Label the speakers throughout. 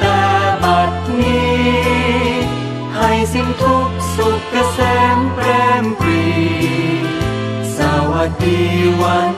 Speaker 1: แต่บัดนี้ ให้สิ้นทุกสุขเกษมแปรมปรี สวัสดีวัน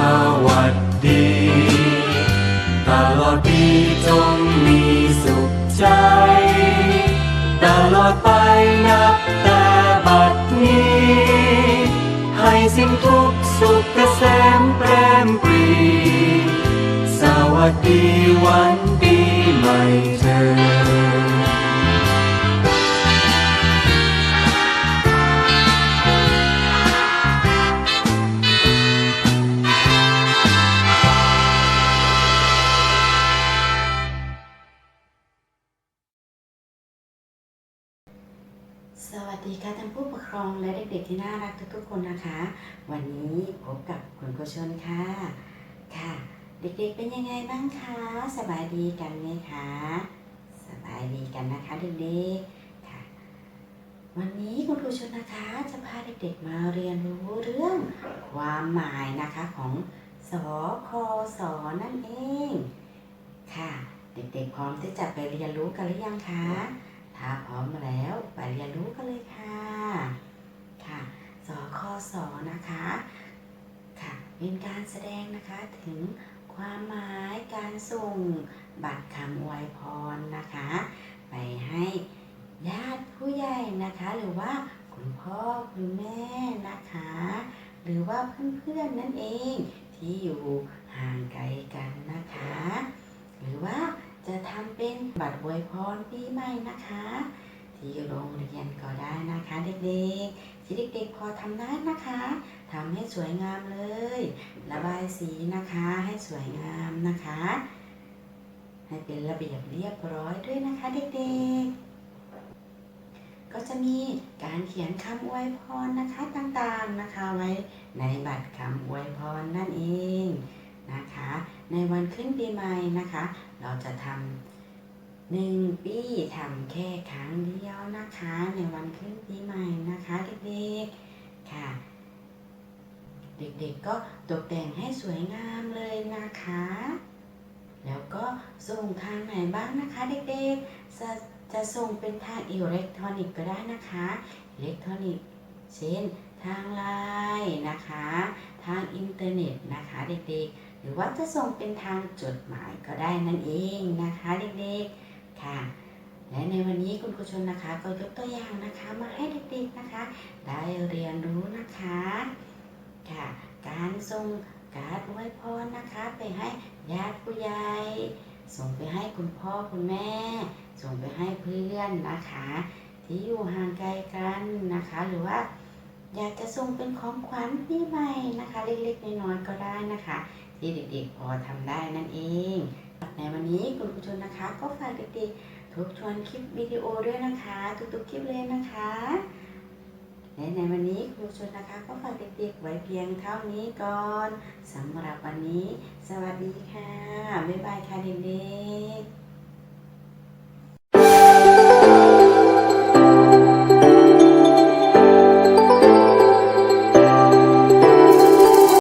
Speaker 1: ั วัสดีวันปีใหม่เธอ
Speaker 2: สวัสดีค่ะท่านผู้ปกครองและเด็กๆที่น่ารักทุกๆคนนะคะ วันนี้พบกับคุณครูชนค่ะ ค่ะ เด็กๆเป็นยังไงบ้างคะสบายดีกันไหมคะสบายดีกันนะคะเด็กๆค่ะ วันนี้คุณครูชนนะคะจะพาเด็กๆมาเรียนรู้เรื่องความหมายนะคะของสอคอสอนั่นเอง ค่ะ เด็กๆพร้อมที่จะไปเรียนรู้กันหรือยังคะถ้าพร้อมแล้วไปเรียนรู้กันเลยค่ะค่ะสคสนะคะ ค่ะเป็นการแสดงนะคะถึง ความหมายการส่งบัตรคำอวยพรนะคะ ไปให้ญาติผู้ใหญ่นะคะ หรือว่าคุณพ่อคุณแม่นะคะ หรือว่าเพื่อนๆนั่นเองที่อยู่ห่างไกลกันนะคะ หรือว่าจะทำเป็นบัตรอวยพรปีใหม่นะคะ ที่โรงเรียนก็ได้นะคะ เด็กๆที่เด็กๆพอทำได้นะคะ ทำให้สวยงามเลย ระบายสีนะคะให้สวยงามนะคะ ให้เป็นระเบียบเรียบร้อยด้วยนะคะเด็กๆ ก็จะมีการเขียนคำอวยพรนะคะต่างๆนะคะไว้ในบัตรคำอวยพรนั่นเองนะคะ ในวันขึ้นปีใหม่นะคะ เราจะทำหนึ่งปีทำแค่ครั้งเดียวนะคะ ในวันขึ้นปีใหม่นะคะเด็กๆค่ะ เด็กๆก็ตกแต่งให้สวยงามเลยนะคะ แล้วก็ส่งทางไหนบ้างนะคะเด็กๆ จะจะส่งเป็นทางอิเล็กทรอนิกส์ก็ได้นะคะ อิเล็กทรอนิกส์เช่นทางไลน์นะคะ ทางอินเทอร์เน็ตนะคะเด็กๆ หรือว่าจะส่งเป็นทางจดหมายก็ได้นั่นเองนะคะเด็กๆ ค่ะและในวันนี้คุณครูชนนะคะก็ยกตัวอย่างนะคะมาให้เด็กๆนะคะ ได้เรียนรู้นะคะ ส่งการ์ดอวยพรนะคะ ไปให้ญาติผู้ใหญ่ส่งไปให้คุณพ่อคุณแม่ ส่งไปให้เพื่อนนะคะ ที่อยู่ห่างไกลกันนะคะ หรือว่า อยากจะส่งเป็นของขวัญปีใหม่นะคะ เล็กๆน้อยๆก็ได้นะคะ ที่เด็กๆพอทำได้นั่นเอง ในวันนี้คุณผู้ชมนะคะ ก็ฝากเด็กๆทบทวนคลิปวิดีโอด้วยนะคะ ทุกๆคลิปเลยนะคะ ในวันนี้ครูชนนะคะก็ฝากเด็กๆไว้เพียงเท่านี้ก่อนสำหรับวันนี้ สวัสดีค่ะ บ๊ายบายค่ะเด็กๆ